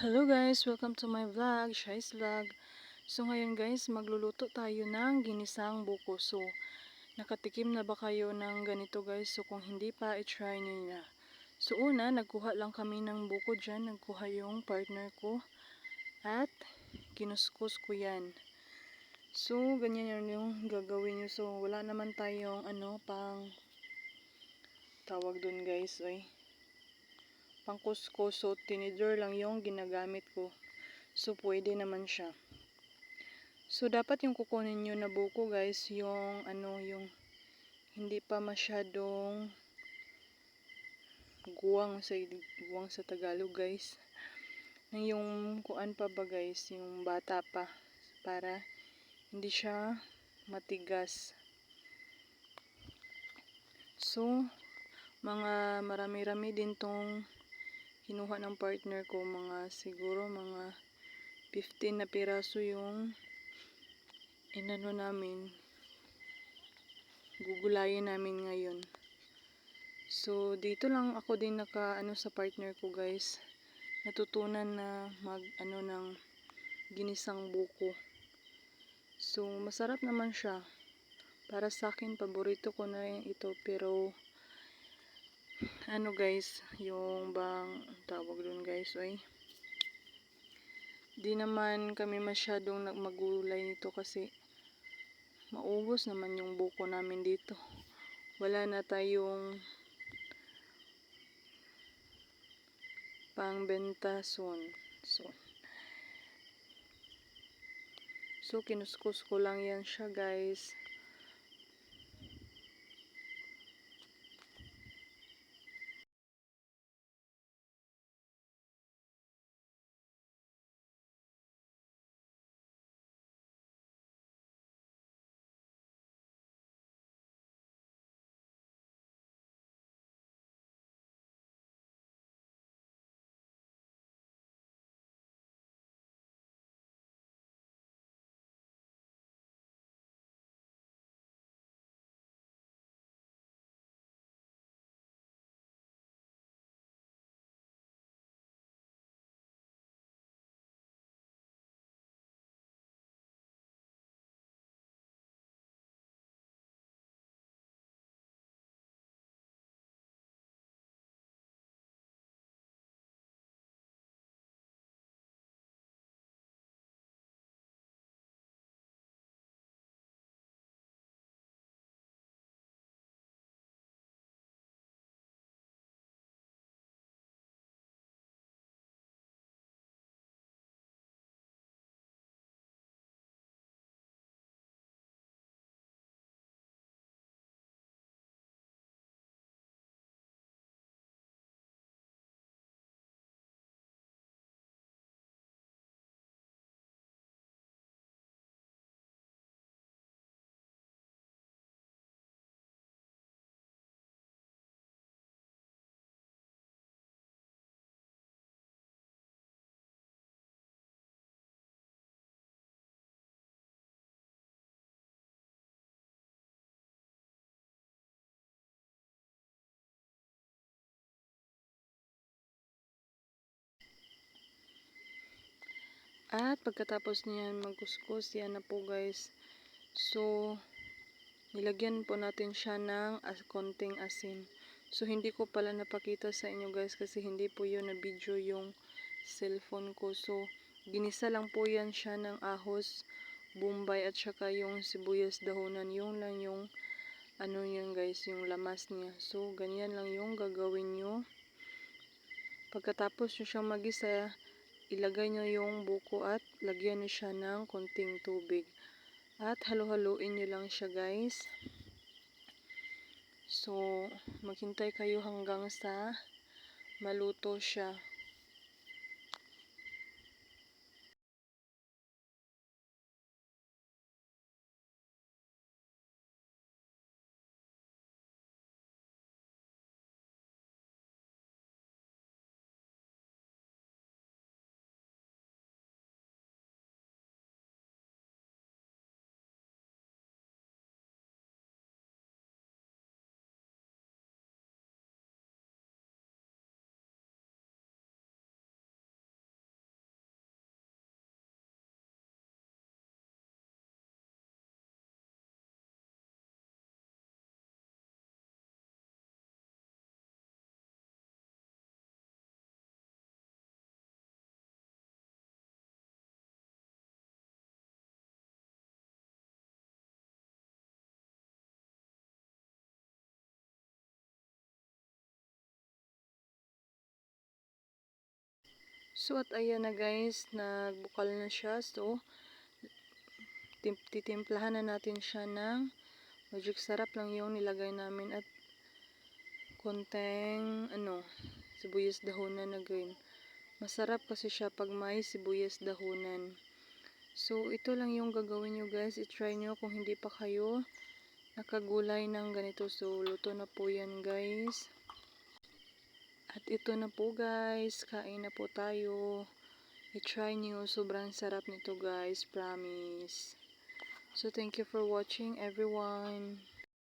Hello guys, welcome to my vlog, Shai's Vlog. So ngayon guys, magluluto tayo ng ginisang buko. So, nakatikim na ba kayo ng ganito guys? So kung hindi pa, i-try nyo na. So una, nagkuha lang kami ng buko dyan. Nagkuha yung partner ko. At, kinuskus ko yan. So, ganyan yun yung gagawin nyo. So, wala naman tayong ano, pang tawag dun guys, oy pangkuskus so tinidor lang yung ginagamit ko. So pwede naman siya. So dapat yung kukunin nyo na buko guys yung ano yung hindi pa masyadong guwang sa guwang sa Tagalog guys. Yung kuan pa ba guys yung bata pa para hindi siya matigas. So mga marami-rami din tong kinuha ng partner ko mga siguro mga 15 na piraso yung inano namin gugulayin namin ngayon. So dito lang ako din naka ano sa partner ko guys. Natutunan na mag ano ng ginisang buko. So masarap naman siya. Para sa akin paborito ko na ito pero ano guys, yung bang tawag doon guys, ay di naman kami masyadong nagmagulay nito kasi maubos naman yung buko namin dito. Wala na tayong pangbenta soon. So, so kinuskus ko lang yan siya guys. At pagkatapos niyan magkuskus, yan na po guys. So, nilagyan po natin siya ng as konting asin. So, hindi ko pala napakita sa inyo guys kasi hindi po yun na video yung cellphone ko. So, ginisa lang po yan siya ng ahos, bumbay at saka yung sibuyas dahonan. Yung lang yung ano yan guys, yung lamas niya. So, ganyan lang yung gagawin nyo. Pagkatapos nyo siyang magisa, ilagay nyo yung buko at lagyan nyo siya ng konting tubig. At halo-haluin nyo lang siya guys. So, maghintay kayo hanggang sa maluto siya. So at ayan na guys, nagbukal na siya. So tim titimplahan na natin siya ng magic sarap lang yung nilagay namin at konteng ano, sibuyas dahonan na green. Masarap kasi siya pag may sibuyas dahonan. So ito lang yung gagawin nyo guys. I-try nyo kung hindi pa kayo nakagulay ng ganito. So luto na po yan guys. At ito na po guys. Kain na po tayo. I-try nyo. Sobrang sarap nito guys. Promise. So thank you for watching everyone.